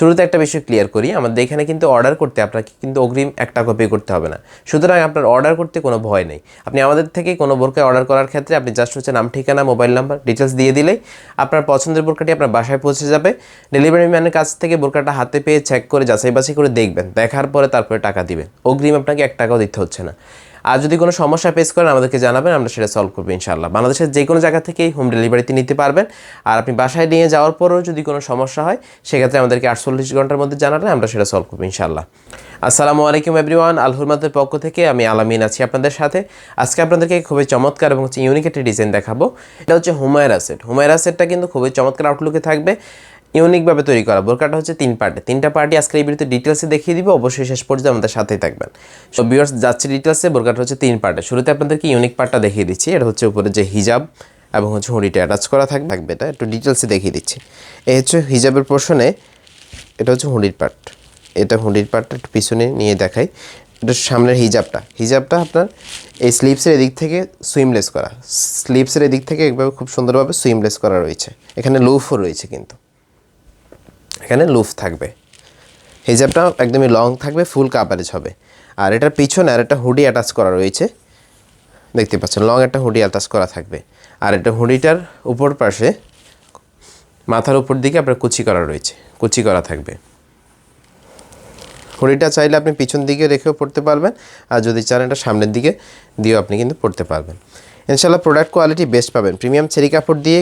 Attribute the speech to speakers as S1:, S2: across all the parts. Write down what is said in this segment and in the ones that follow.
S1: শুরুতে একটা বিষয় ক্লিয়ার করি, আমাদের এখানে কিন্তু অর্ডার করতে আপনাকে কিন্তু অগ্রিম এক টাকা পে করতে হবে না। সুতরাং আপনার অর্ডার করতে কোনো ভয় নেই। আপনি আমাদের থেকে কোনো বোরকা অর্ডার করার ক্ষেত্রে আপনি জাস্ট হচ্ছে নাম, ঠিকানা মোবাইল নাম্বার ডিটেলস দিয়ে দিলেই আপনার পছন্দের বোরকাটি আপনার বাসায় পৌঁছে যাবে। ডেলিভারি ম্যানের কাছ থেকে বোরকাটা হাতে পেয়ে চেক করে যাচাই বাছাই করে দেখবেন। দেখার পরে তারপরে টাকা দিবেন। অগ্রিম আপনাকে এক টাকাও দিতে হচ্ছে না। আর যদি কোনো সমস্যা ফেস করেন, আমাদেরকে জানাবেন, আমরা সেটা সলভ করব ইনশাল্লাহ বাংলাদেশের যে কোনো জায়গা থেকেই হোম ডেলিভারিতে নিতে পারবেন। আর আপনি বাসায় নিয়ে যাওয়ার পরেও যদি কোনো সমস্যা হয়, সেক্ষেত্রে আমাদেরকে আটচল্লিশ ঘণ্টার মধ্যে জানালে আমরা সেটা সলভ করব ইনশাল্লাহ আসসালামু আলাইকুম এভরিওয়ান আল হুরমাতের পক্ষ থেকে আমি আলামিন আছি আপনাদের সাথে। আজকে আপনাদেরকে খুবই চমৎকার এবং হচ্ছে ইউনিক একটি ডিজাইন দেখাবো। এটা হচ্ছে হুমায়রা সেট হুমায়রা সেটটা কিন্তু খুবই চমৎকার আউটলুকে থাকবে। ইউনিকভাবে তৈরি করা। বোরকাটা হচ্ছে তিন পার্টে। তিনটা পার্টি আজকে এই ভিডিওতে ডিটেলসে দেখিয়ে দিব। অবশ্যই শেষ পর্যন্ত আমাদের সাথেই থাকবেন। সো বিয়ার্স যাচ্ছে ডিটেলসে বোরকাটা হচ্ছে তিন পার্টে। শুরুতে আপনাদেরকে ইউনিক পার্টটা দেখিয়ে দিচ্ছি। এটা হচ্ছে উপরে যে হিজাব এবং হচ্ছে হুঁড়িটা অ্যাটাচ করা থাকবে থাকবে। এটা একটু ডিটেলসে দেখিয়ে দিচ্ছি। এই হচ্ছে হিজাবের পোর্শনে এটা হচ্ছে হুঁড়ির পার্ট এটা হুঁড়ির পার্টটা একটু পিছনে নিয়ে দেখাই। এটা সামনের হিজাবটা। হিজাবটা আপনার এই স্লিপসের এদিক থেকে সুইমলেস করা। স্লিপসের এদিক থেকে একভাবে খুব সুন্দরভাবে সুইমলেস করা রয়েছে। এখানে লুফও রয়েছে কিন্তু। এখানে লুফ থাকবে। হিজাবটা একদমই লং থাকবে ফুল কাভারেজ হবে। আর এটার পিছনে আর একটা হুডি অ্যাটাচ করা রয়েছে। দেখতে পাচ্ছেন লং একটা হুডি অ্যাটাচ করা থাকবে। আর এটা হুডিটার উপর পাশে, মাথার উপর দিকে আপনার কুচি করা রয়েছে, কুচি করা থাকবে। হুডিটা চাইলে আপনি পিছন দিকে রেখেও পড়তে পারবেন, আর যদি চান এটা সামনের দিকে দিয়েও আপনি কিন্তু পড়তে পারবেন। ইনশাল্লাহ প্রোডাক্ট কোয়ালিটি বেস্ট পাবেন। প্রিমিয়াম চেরি কাপড় দিয়ে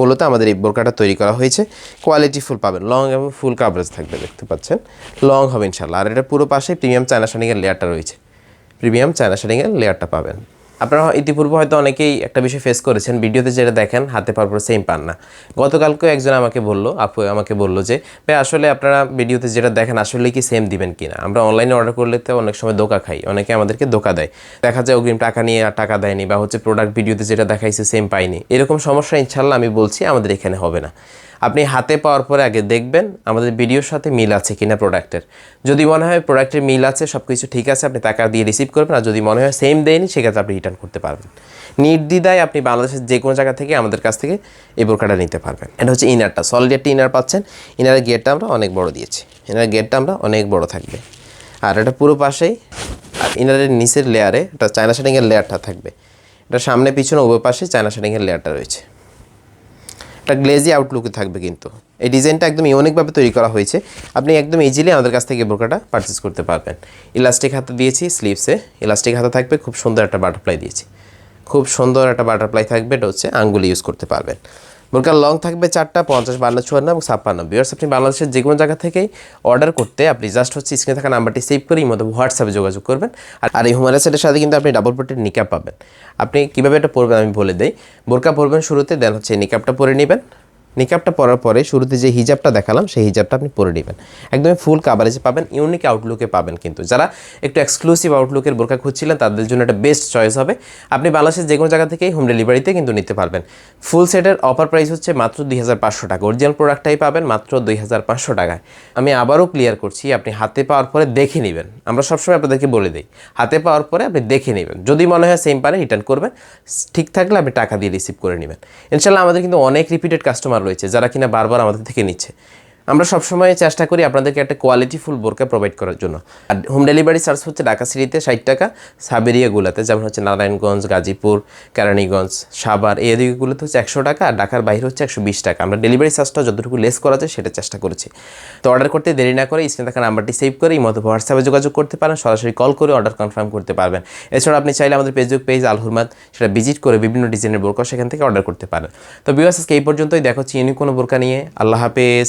S1: মূলত আমাদের এই বোরকাটা তৈরি করা হয়েছে। কোয়ালিটি ফুল পাবেন। লং এবং ফুল কাভারেজ থাকবে, দেখতে পাচ্ছেন? লং হবে ইনশাল্লাহ আর এটা পুরো পাশে প্রিমিয়াম চায়না শানিংয়ের লেয়ারটা রয়েছে। প্রিমিয়াম চায়না শানিংয়ের লেয়ারটা পাবেন। আপনারা ইতিপূর্বে হয়তো অনেকেই একটা বিষয় ফেস করেছেন, ভিডিওতে যেটা দেখেন, হাতে পাওয়ার পর সেম পান না। গতকালকেও একজন আমাকে বলল, আপু আমাকে বলল যে, ভাই, আসলে আপনারা ভিডিওতে যেটা দেখেন আসলে কি সেম দিবেন কিনা? আমরা অনলাইনে অর্ডার করলে তো অনেক সময় ধোকা খাই, অনেকে আমাদেরকে ধোকা দেয়। দেখা যায় অগ্রিম টাকা নিয়ে আর টাকা দেয়নি বা হচ্ছে প্রোডাক্ট ভিডিওতে যেটা দেখাইছে সেম পাইনি। এরকম সমস্যা ইনশাল্লাহ আমি বলছি, আমাদের এখানে হবে না। আপনি হাতে পাওয়ার পরে আগে দেখবেন আমাদের ভিডিওর সাথে মিল আছে কিনা প্রোডাক্টের। যদি মনে হয় প্রোডাক্টের মিল আছে সব কিছু ঠিক আছে, আপনি টাকা দিয়ে রিসিভ করবেন। আর যদি মনে হয় সেম দেয়নি, সেক্ষেত্রে আপনি রিটার্ন করতে পারবেন। নির্দ্বিধায় আপনি বাংলাদেশের যে কোনো জায়গা থেকে আমাদের কাছ থেকে এই বোরকাটা নিতে পারবেন। এটা হচ্ছে ইনারটা সলিড একটা ইনার পাচ্ছেন। ইনারের গেটটা আমরা অনেক বড় দিয়েছি। ইনারের গেটটা আমরা অনেক বড় থাকবে। আর এটা পুরো পাশেই ইনারের নিচের লেয়ারে এটা চায়না শাটিংয়ের লেয়ারটা থাকবে। এটা সামনে, পিছনে, উভয় পাশে চায়না শাটিংয়ের লেয়ারটা রয়েছে। একটা গ্লেজি আউটলুকে থাকবে কিন্তু। এই ডিজাইনটা একদম ইউনিকভাবে তৈরি করা হয়েছে। আপনি একদম ইজিলি আমাদের কাছ থেকে বোরকাটা পারচেস করতে পারবেন। ইলাস্টিক হাতে দিয়েছি স্লিভসে ইলাস্টিক হাতে থাকবে, খুব সুন্দর একটা বাটারফ্লাই দিয়েছি। খুব সুন্দর একটা বাটারফ্লাই থাকবে, এটা হচ্ছে আঙ্গুলি ইউজ করতে পারবেন। বোরকার লং থাকবে চারটা, পঞ্চাশ, বান্ন, চুয়ান্ন এবং ছাপ্পান্ন। বিয়ার্স আপনি বাংলাদেশের যে কোনো জায়গা থেকেই অর্ডার করতে আপনি জাস্ট হচ্ছে স্ক্রিনে থাকা নাম্বারটি সেভ করে মতো হোয়াটসঅ্যাপে যোগাযোগ করবেন। আর আর এই হুমারা সেটের সাথে কিন্তু আপনি ডাবল পোটের নিকাপ পাবেন। আপনি কীভাবে এটা পরবেন আমি বলে দিই। বোরকা পরবেন শুরুতে দেন হচ্ছে নিকাপটা পরে নেবেন। নিকাপটা পরার পরে শুরুতে যে হিজাবটা দেখালাম, সেই হিজাবটা আপনি পরে নেবেন। একদমই ফুল কাভারেজে পাবেন ইউনিক আউটলুকে পাবেন কিন্তু। যারা একটু এক্সক্লুসিভ আউটলুকের বোরকা খুঁজছিলেন, তাদের জন্য একটা বেস্ট চয়েস হবে। আপনি বাংলাদেশের যে কোনো জায়গা থেকেই হোম ডেলিভারিতে কিন্তু নিতে পারবেন। ফুল সেটের অফার প্রাইস হচ্ছে মাত্র দুই হাজার পাঁচশো টাকা। অরিজিনাল প্রোডাক্টটাই পাবেন মাত্র দুই হাজার পাঁচশো টাকায়। আমি আবারও ক্লিয়ার করছি, আপনি হাতে পাওয়ার পরে দেখে নেবেন। আমরা সবসময় আপনাদেরকে বলে দিই, হাতে পাওয়ার পরে আপনি দেখে নেবেন। যদি মনে হয় সেম পারে রিটার্ন করবেন, ঠিক থাকলে আপনি টাকা দিয়ে রিসিভ করে নেবেন। ইনশাল্লাহ আমাদের কিন্তু অনেক রিপিটেড কাস্টমার রয়েছে যারা কিনা বারবার আমাদের থেকে নিচ্ছে। আমরা সবসময় চেষ্টা করি আপনাদেরকে একটা কোয়ালিটিফুল বোরকা প্রোভাইড করার জন্য। আর হোম ডেলিভারি চার্জ হচ্ছে ঢাকা সিটিতে ষাট টাকা, সাবেরিয়াগুলোতে, যেমন হচ্ছে নারায়ণগঞ্জ, গাজীপুর, কেরানীগঞ্জ, সাভার, এই এদিকগুলোতে হচ্ছে একশো টাকা আর ঢাকার বাইরে হচ্ছে একশো বিশ টাকা। আমরা ডেলিভারি চার্জটা যতটুকু লেস করা যায় সেটা চেষ্টা করেছি। তো অর্ডার করতে দেরি না করে স্ক্রিনে থাকা নাম্বারটি সেভ করে এই মতো হোয়াটসঅ্যাপে যোগাযোগ করতে পারেন, সরাসরি কল করে অর্ডার কনফার্ম করতে পারবেন। এছাড়া আপনি চাইলে আমাদের ফেসবুক পেজ আল হুরমাত সেটা ভিজিট করে বিভিন্ন ডিজাইনের বোরকা সেখান থেকে অর্ডার করতে পারেন। তো বিওয়াস আজকে এই পর্যন্তই। দেখো চিনি কোনো বোরকা নিয়ে। আল্লাহ হাফেজ।